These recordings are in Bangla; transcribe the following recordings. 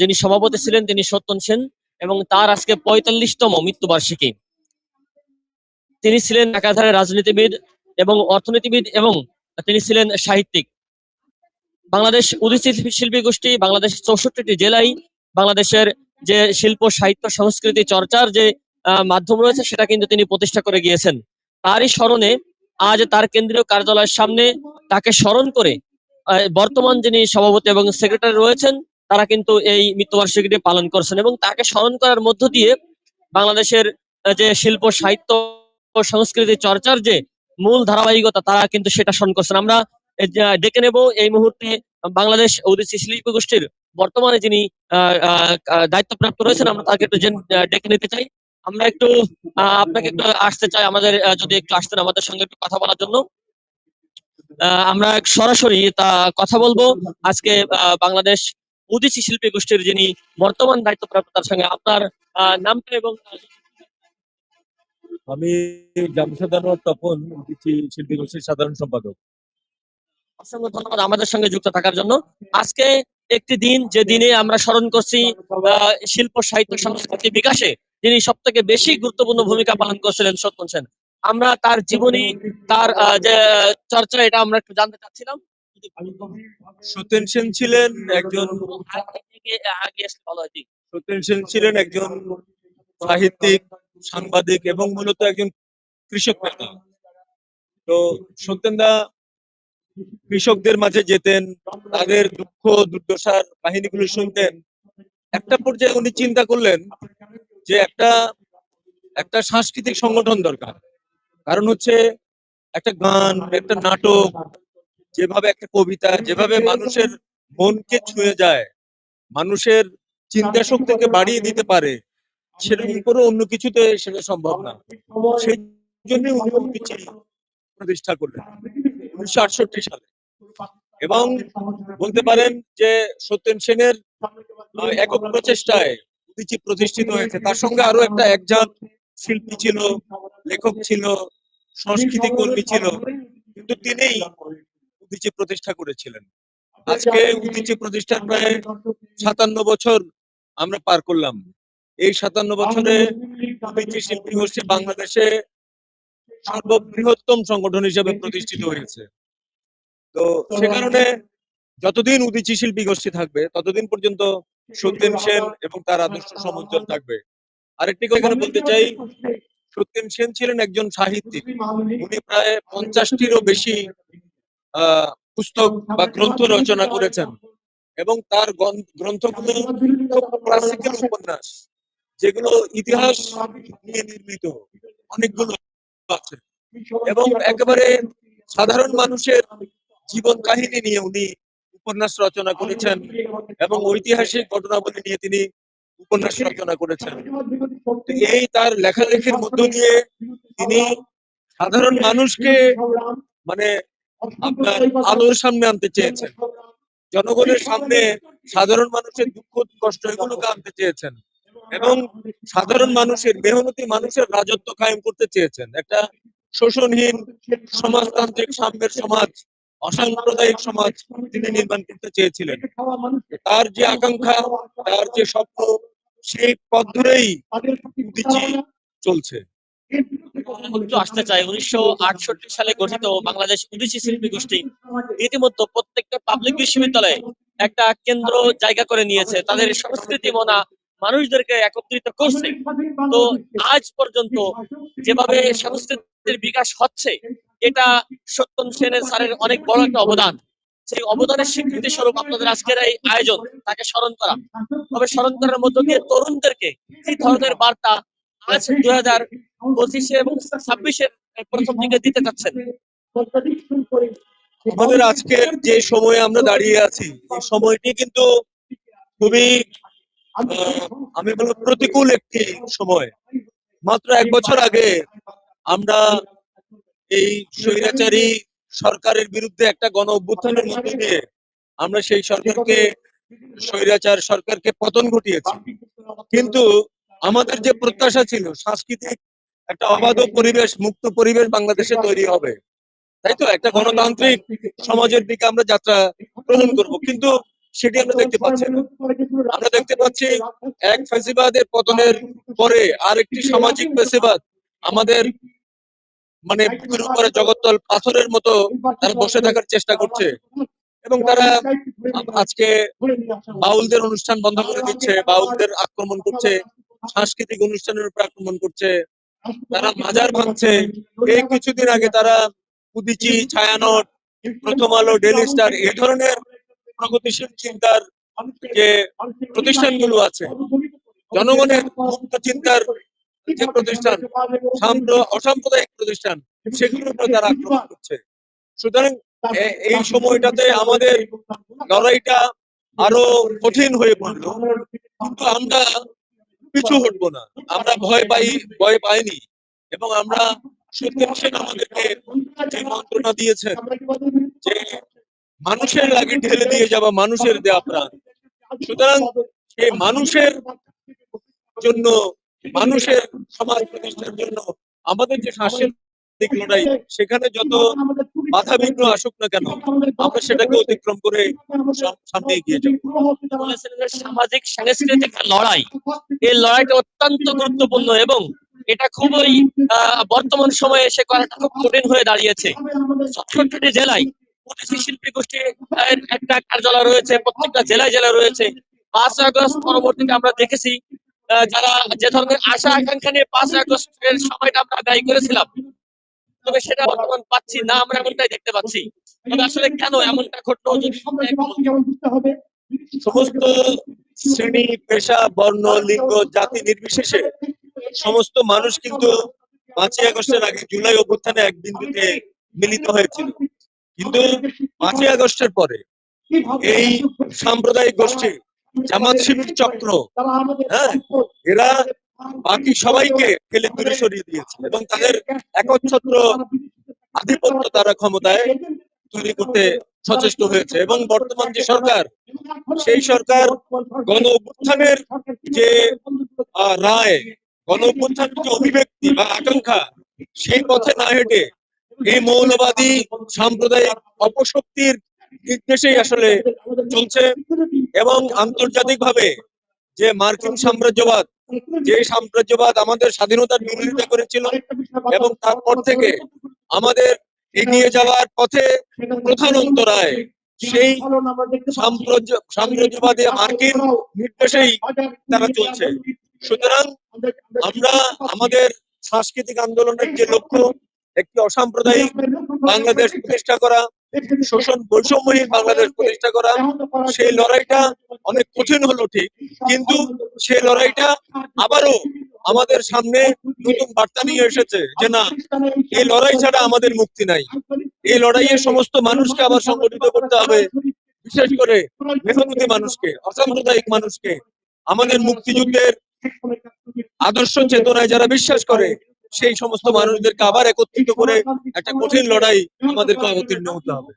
যিনি সভাপতি ছিলেন তিনি সত্যন সেন এবং তার আজকে পঁয়তাল্লিশতম মৃত্যুবার্ষিকী। তিনি ছিলেন একাধারে রাজনীতিবিদ এবং অর্থনীতিবিদ এবং তিনি ছিলেন সাহিত্যিক। বাংলাদেশ উদীচী শিল্পী গোষ্ঠী বাংলাদেশের চৌষট্টিটি জেলায় বাংলাদেশের যে শিল্প, সাহিত্য, সংস্কৃতি চর্চার যে মাধ্যম রয়েছে সেটা কিন্তু তিনি প্রতিষ্ঠা করে গিয়েছেন। তারই স্মরণে আজ তার কেন্দ্রীয় কার্যালয়ের সামনে তাকে স্মরণ করে বর্তমান যিনি সভাপতি এবং সেক্রেটারি রয়েছেন তারা কিন্তু এই মৃত্যুবার্ষিকীটি পালন করছেন এবং তাকে স্মরণ করার মধ্য দিয়ে বাংলাদেশের যে শিল্প, সাহিত্য সংস্কৃতি চর্চার যে মূল ধারাবাহিকতা, তারা কিন্তু সেটা স্মরণ করছেন। আমরা ডেকে নেব এই মুহূর্তে বাংলাদেশ ওদিসি শিল্পী গোষ্ঠীর বর্তমানে যিনি দায়িত্বপ্রাপ্ত রয়েছেন, আমরা তাকে একটু ডেকে নিতে চাই। আমরা একটু আপনাকে একটু আসতে চাই আমাদের যদি একটু আসতেন আমাদের সঙ্গে একটু কথা বলার জন্য। আমরা সরাসরি তা কথা বলব। আজকে বাংলাদেশ উদিসি শিল্পী গোষ্ঠীর যিনি বর্তমান দায়িত্বপ্রাপ্ত তার সঙ্গে আপনার নামটা এবং আমি জামশেদ আনোয়ার তপন উঠেছি শিল্পী গোষ্ঠীর সাধারণ সম্পাদক। অসংখ্য ধন্যবাদ আমাদের সঙ্গে যুক্ত থাকার জন্য। আজকে একটি দিন যে দিনে আমরা স্মরণ করছি শিল্প সাহিত্য সংস্কৃতি বিকাশে যিনি সব থেকে বেশি গুরুত্বপূর্ণ ভূমিকা পালন করছিলেন সত্যন সেন। আমরা তার জীবনী তার যে চর্চা এটা আমরা একটু জানতে চাচ্ছিলাম। সত্যেন সেন ছিলেন একজন। সত্যেন সেন ছিলেন একজন সাহিত্যিক, সাংবাদিক এবং মূলত একজন কৃষক নেতা তো সত্যেনদা কৃষকদের মাঝে যেতেন, তাদের দুঃখ, দুর্দশার কাহিনীগুলো শুনতেন একটা পর্যায়ে উনি চিন্তা করলেন যে একটা একটা সাংস্কৃতিক সংগঠন দরকার কারণ হচ্ছে একটা গান, একটা নাটক যেভাবে একটা কবিতা যেভাবে মানুষের মনকে ছুঁয়ে যায় মানুষের চিন্তা শক্তিকে বাড়িয়ে দিতে পারে সেরকম করে অন্য কিছুতে সেটা সম্ভব না। সেই জন্য প্রতিষ্ঠা করলেন উনিশশো আটষট্টি সালে। এবং বলতে পারেন যে সত্যেন সেনের একক প্রচেষ্টায় উদিচি প্রতিষ্ঠিত হয়েছে। তার সঙ্গে আরও একটা একজাত শিল্পী ছিল লেখক ছিল সংস্কৃতি কর্মী ছিল কিন্তু উদিচি প্রতিষ্ঠা করেছিলেন। আজকে উদিচি প্রতিষ্ঠার প্রায় সাতান্ন বছর আমরা পার করলাম। এই সাতান্ন বছরে উদিচি শিল্পী গোষ্ঠী বাংলাদেশে সর্ববৃহত্তম সংগঠন হিসেবে প্রতিষ্ঠিত হয়েছে। তো সে কারণে যতদিন উদিচি শিল্পী গোষ্ঠী থাকবে ততদিন পর্যন্ত সত্যেন সেন এবং তার আদর্শ সমুজ্জ্বল থাকবে। আরেকটি কথা বলতে চাই সত্যেন সেন ছিলেন একজন সাহিত্যিক। উনি প্রায় পঞ্চাশটিরও বেশি পুস্তক বা গ্রন্থ রচনা করেছেন এবং তার গ্রন্থগুলো ক্লাসিক্যাল উপন্যাস, যেগুলো ইতিহাস নিয়ে নির্মিত, অনেকগুলো আছে। এবং একেবারে সাধারণ মানুষের জীবন কাহিনী নিয়ে উনি উপন্যাস রচনা করেছেন এবং ঐতিহাসিক ঘটনাবলী নিয়ে তিনি উপন্যাস রচনা করেছেন। এই তার লেখালেখির মধ্য দিয়ে তিনি সাধারণ মানুষকে মানে আপনার আলোর সামনে আনতে চেয়েছেন। জনগণের সামনে সাধারণ মানুষের দুঃখ, কষ্ট এগুলোকে আনতে চেয়েছেন। এবং সাধারণ মানুষের, মেহনতি মানুষের রাজত্ব কায়েম করতে চেয়েছেন। একটা শোষণহীন সমাজতান্ত্রিক সাম্যের সমাজ, অসাম্প্রদায়িক সমাজ তিনি নির্মাণ করতে চেয়েছিলেন। তার যে আকাঙ্ক্ষা, তার যে স্বপ্ন, সেই পথ ধরেই চলছে। একটু আসতে চাই উনিশশো আটষট্টি সালে গঠিত বাংলাদেশ উদিচি শিল্পী গোষ্ঠী ইতিমধ্যে প্রত্যেকটা পাবলিক বিশ্ববিদ্যালয়ে একটা কেন্দ্র জায়গা করে নিয়েছে। তাদের সংস্কৃতি, মনা, মানুষদেরকে একত্রিত করছে। তো আজ পর্যন্ত যেভাবে সংস্কৃতির বিকাশ হচ্ছে, এটা সত্যম সেনের স্যারের অনেক বড় একটা অবদান। সেই অবদানের স্বীকৃতি স্বরূপ আপনাদের আজকের এই আয়োজন, তাকে স্মরণ করা। তবে স্মরণ করার মধ্য দিয়ে তরুণদেরকে কি ধরনের বার্তা আজ দুই হাজার পঁচিশে এবং ছাব্বিশে প্রথম দিকে দিতে চাচ্ছেন। আমাদের আজকের যে সময়ে আমরা দাঁড়িয়ে আছি এই সময়টি কিন্তু খুবই আহ, আমি বলব প্রতিকূল একটি সময়। মাত্র এক বছর আগে আমরা এই স্বৈরাচারী সরকারের বিরুদ্ধে একটা গণ অভ্যুত্থানের মধ্য দিয়ে আমরা সেই সরকারকে স্বৈরাচার সরকারকে পতন ঘটিয়েছি। কিন্তু আমাদের যে প্রত্যাশা ছিল সাংস্কৃতিক একটা অবাধ পরিবেশ, মুক্ত পরিবেশ বাংলাদেশে তৈরি হবে। তাই তো? একটা গণতান্ত্রিক সমাজের দিকে আমরা যাত্রা গ্রহণ করব। কিন্তু সেটি আমরা দেখতে পাচ্ছি না। আমরা দেখতে পাচ্ছি এক ফ্যাসিবাদের পতনের পরে আরেকটি সামাজিক ফ্যাসিবাদ আমাদের মানে বুকের জগত্তল পাথরের মতো তারা বসে থাকার চেষ্টা করছে। এবং তারা আজকে বাউলদের অনুষ্ঠান বন্ধ করে দিচ্ছে, বাউলদের আক্রমণ করছে, সাংস্কৃতিক অনুষ্ঠানের উপর আক্রমণ করছে। তারা মাজার ভাঙছে। এই কিছুদিন আগে তারা উদিচি ছায়ানট, প্রথম আলো ডেলি স্টার, এই ধরনের প্রগতিশীল চিন্তার যে প্রতিষ্ঠানগুলো আছে, জনগণের মুক্ত চিন্তার যে প্রতিষ্ঠান, সাম্প্র- অসাম্প্রদায়িক প্রতিষ্ঠান, সেগুলোর উপরে তারা আক্রমণ করছে। সুতরাং এই সময়টাতে আমাদের লড়াইটা আরও কঠিন হয়ে পড়ল। কিন্তু আমরা পিছু হটবো না। আমরা ভয় পাই, ভয় পাইনি। এবং আমরা সত্যেন সেন আমাদেরকে যে মন্ত্রণা দিয়েছেন, যে মানুষের লাগে ঢেলে দিয়ে যাওয়া মানুষের দেয়া প্রাণ। সুতরাং সেই মানুষের জন্য, মানুষের সমাজ প্রতিষ্ঠার জন্য আমাদের যে সাংস্কৃতিক লড়াই, সেখানে যত বাধা বিঘ্ন আসুক না কেন, আমরা সেটাকে অতিক্রম করে সামনে এগিয়ে যাব। সামাজিক, সাংস্কৃতিক লড়াই, এই লড়াইটা অত্যন্ত গুরুত্বপূর্ণ এবং এটা খুবই বর্তমান সময়ে এসে করাটা খুব কঠিন হয়ে দাঁড়িয়েছে। সত্তরটি জেলায় প্রতিটি শিল্পী গোষ্ঠীর একটা কার্যালয় রয়েছে, প্রত্যেকটা জেলায় জেলায় রয়েছে। পাঁচ আগস্ট পরবর্তীতে আমরা দেখেছি যারা যে ধরনের আশা আকাঙ্ক্ষা নিয়ে পাঁচ আগস্টের সময়টা আমরা ব্যয় করেছিলাম তবে সেটা বর্তমান পাচ্ছি না আমরা এমনটাই দেখতে পাচ্ছি। তবে আসলে কেন এমনটা ঘটলো? যদি সমস্ত শ্রেণি পেশা বর্ণ লিঙ্গ জাতি নির্বিশেষে সমস্ত মানুষ কিন্তু পাঁচই আগস্টের আগে জুলাই অভ্যুত্থানে এক বিন্দুতে মিলিত হয়েছিল। কিন্তু পাঁচই আগস্টের পরে এই সাম্প্রদায়িক গোষ্ঠী জামাত শিবির চক্র হ্যাঁ এরা বাকি সবাইকে ফেলে দূরে সরিয়ে দিয়েছে এবং তাদের একচ্ছত্র আধিপত্য তারা ক্ষমতায় তৈরি করতে সচেষ্ট হয়েছে এবং বর্তমান যে সরকার, সেই সরকার গণ অভ্যুত্থানের যে রায়, গণ অভ্যুত্থানের যে অভিব্যক্তি বা আকাঙ্ক্ষা, সেই পথে না হেঁটে এই মৌলবাদী সাম্প্রদায়িক অপশক্তির নির্দেশেই আসলে চলছে এবং আন্তর্জাতিকভাবে যে মার্কিন সাম্রাজ্যবাদ যে সাম্রাজ্যবাদ আমাদের স্বাধীনতার বিরোধিতা করেছিল এবং তারপর থেকে আমাদের এগিয়ে যাওয়ার পথে প্রধান অন্তরায় সেই সাম্রাজ্য সাম্রাজ্যবাদী মার্কিন নির্দেশেই তারা চলছে। সুতরাং আমরা আমাদের সাংস্কৃতিক আন্দোলনের যে লক্ষ্য একটি অসাম্প্রদায়িক বাংলাদেশ প্রতিষ্ঠা করা শোষণ বৈষম্যহীন বাংলাদেশ প্রতিষ্ঠা করা সেই লড়াইটা অনেক কঠিন হলো ঠিক কিন্তু সেই লড়াইটা আবারও আমাদের সামনে নতুন বার্তা নিয়ে এসেছে যে না এই লড়াই ছাড়া আমাদের মুক্তি নাই। এই লড়াইয়ে সমস্ত মানুষকে আবার সংগঠিত করতে হবে বিশেষ করে মেহনতি মানুষকে অসাম্প্রদায়িক মানুষকে। আমাদের মুক্তিযুদ্ধের আদর্শ চেতনায় যারা বিশ্বাস করে সেই সমস্ত মানুষদেরকে আবার একত্রিত করে একটা কঠিন লড়াই আমাদেরকে অবতীর্ণ হতে হবে।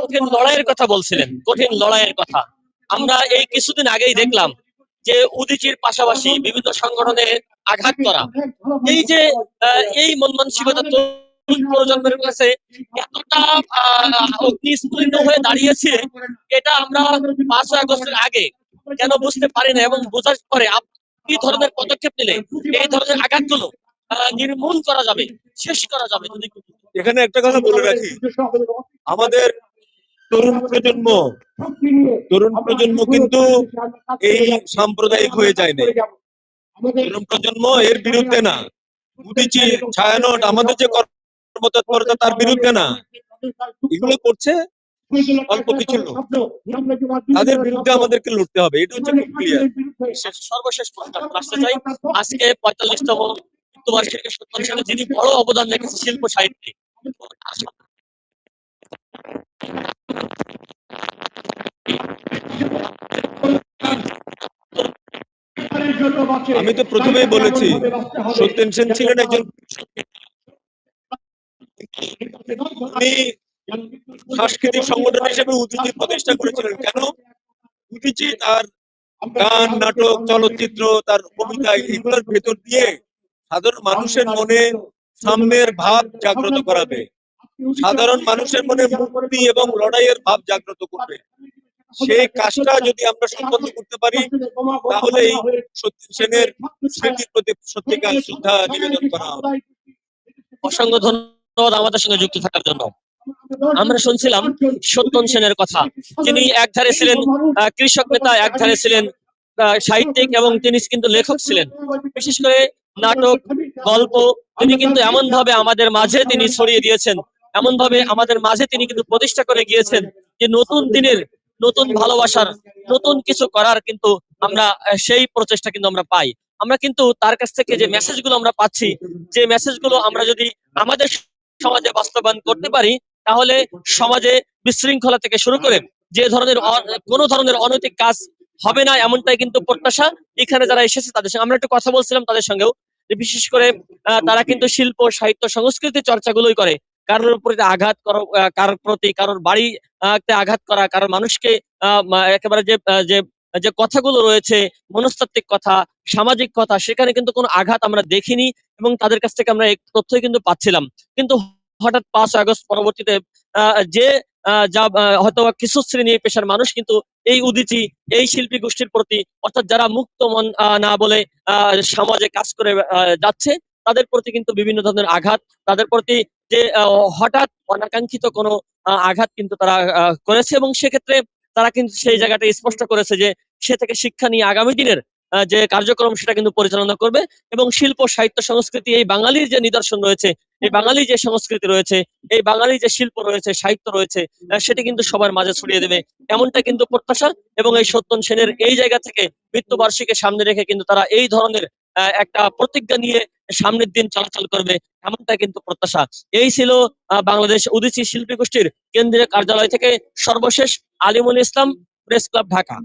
কঠিন লড়াইয়ের কথা বলছিলেন, কঠিন লড়াইয়ের কথা। আমরা এই কিছুদিন আগেই দেখলাম যে উদিচির পাশাপাশি বিভিন্ন সংগঠনে আঘাত করা। এই যে এই মন প্রজন্মের কাছে এতটা অগ্নিস্ফুলিত হয়ে দাঁড়িয়েছে, এটা আমরা পাঁচ আগস্টের আগে কেন বুঝতে পারি না এবং বোঝার পরে কি ধরনের পদক্ষেপ নিলে? এই ধরনের আঘাতগুলো নির্মূল করা যাবে শেষ করা যাবে। যদি এখানে একটা কথা বলে রাখি। আমাদের তরুণ প্রজন্ম তরুণ প্রজন্ম কিন্তু এই সাম্প্রদায়িক হয়ে যায় না তরুণ প্রজন্ম এর বিরুদ্ধে না। উদিচি ছায়ানট আমাদের যে কর্মতৎপরতা তার বিরুদ্ধে না। এগুলো করছে অল্প কিছু লোক। তাদের বিরুদ্ধে আমাদেরকে লড়তে হবে। এটা হচ্ছে খুব ক্লিয়ার সর্বশেষ প্রশ্ন আসতে চাই। আজকে পঁয়তাল্লিশতম মৃত্যুবার্ষিকী সত্তর সালে যিনি বড় অবদান রেখেছে শিল্প সাহিত্যে। আমি তো প্রথমেই বলেছি, সত্যেন সেন ছিলেন একজন সাংস্কৃতিক সংগঠন হিসেবে উদিচি প্রতিষ্ঠা করেছিলেন। কেন? উদিচি তার গান, নাটক, চলচ্চিত্র, তার কবিতা, এগুলোর ভেতর দিয়ে সাধারণ মানুষের মনে সাম্যের ভাব জাগ্রত করাবে। সাধারণ মানুষের মনে মুক্তি এবং লড়াইয়ের ভাব জাগ্রত করবে। সেই কাজটা যদি আমরা সম্পন্ন করতে পারি তাহলেই সেনের স্মৃতির প্রতি সত্যিকার শ্রদ্ধা নিবেদন করা হবে। অসংখ্য ধন্যবাদ আমাদের সঙ্গে যুক্ত থাকার জন্য। আমরা শুনছিলাম সত্যন সেনের কথা। তিনি একধারে ছিলেন আহ, কৃষক নেতা একধারে ছিলেন সাহিত্যিক এবং তিনি কিন্তু লেখক ছিলেন। বিশেষ করে নাটক, গল্প, তিনি কিন্তু এমন ভাবে আমাদের মাঝে তিনি ছড়িয়ে দিয়েছেন। এমন ভাবে আমাদের মাঝে তিনি কিন্তু প্রতিষ্ঠা করে গিয়েছেন যে নতুন দিনের নতুন ভালোবাসার, নতুন কিছু করার কিন্তু আমরা সেই প্রচেষ্টা কিন্তু আমরা পাই। আমরা কিন্তু তার কাছ থেকে যে মেসেজগুলো আমরা পাচ্ছি, যে মেসেজগুলো আমরা যদি আমাদের সমাজে বাস্তবায়ন করতে পারি, তাহলে সমাজে বিশৃঙ্খলা থেকে শুরু করে যে ধরনের কোনো ধরনের অনৈতিক কাজ হবে না, এমনটাই কিন্তু প্রত্যাশা এখানে যারা এসেছে তাদের সঙ্গে। আমরা একটু কথা বলছিলাম তাদের সঙ্গেও। বিশেষ করে তারা কিন্তু শিল্প, সাহিত্য, সংস্কৃতি চর্চাগুলোই করে। কারোর প্রতি আঘাত করো কারোর প্রতি, কারোর বাড়ি আঘাত করা, কারোর মানুষকে একেবারে যে যে যে কথাগুলো রয়েছে, মনস্তাত্ত্বিক কথা, সামাজিক কথা, সেখানে কিন্তু কোনো আঘাত আমরা দেখিনি এবং তাদের কাছ থেকে আমরা এই তথ্যই কিন্তু পাচ্ছিলাম। কিন্তু হঠাৎ পাঁচ আগস্ট পরবর্তীতে যে যা হয়তো কিছু শ্রেণির পেশার মানুষ, কিন্তু এই উদিচি, এই শিল্পী গোষ্ঠীর প্রতি, অর্থাৎ যারা মুক্ত মন না বলে সমাজে কাজ করে যাচ্ছে, তাদের প্রতি কিন্তু বিভিন্ন ধরনের আঘাত, তাদের প্রতি যে হঠাৎ অনাকাঙ্ক্ষিত কোনো আঘাত কিন্তু তারা করেছে এবং সেক্ষেত্রে তারা কিন্তু সেই জায়গাটা স্পষ্ট করেছে যে, সে থেকে শিক্ষা নিয়ে আগামী দিনের যে কার্যক্রম সেটা কিন্তু পরিচালনা করবে এবং শিল্প, সাহিত্য, সংস্কৃতি, এই বাঙালির যে নিদর্শন রয়েছে এই বাঙালি যে সংস্কৃতি রয়েছে, এই বাঙালি যে শিল্প রয়েছে, সাহিত্য রয়েছে সেটি কিন্তু সবার মাঝে ছড়িয়ে দেবে। এমনটা কিন্তু প্রত্যাশা এবং এই সত্যন সেনের এই জায়গা থেকে মৃত্যুবার্ষিকী সামনে রেখে কিন্তু তারা এই ধরনের একটা প্রতিজ্ঞা নিয়ে সামনের দিন চলাচল করবে, এমনটা কিন্তু প্রত্যাশা। এই ছিল বাংলাদেশ উদিচি শিল্পী গোষ্ঠীর কেন্দ্রীয় কার্যালয় থেকে সর্বশেষ আলিমুল ইসলাম প্রেস ক্লাব ঢাকা।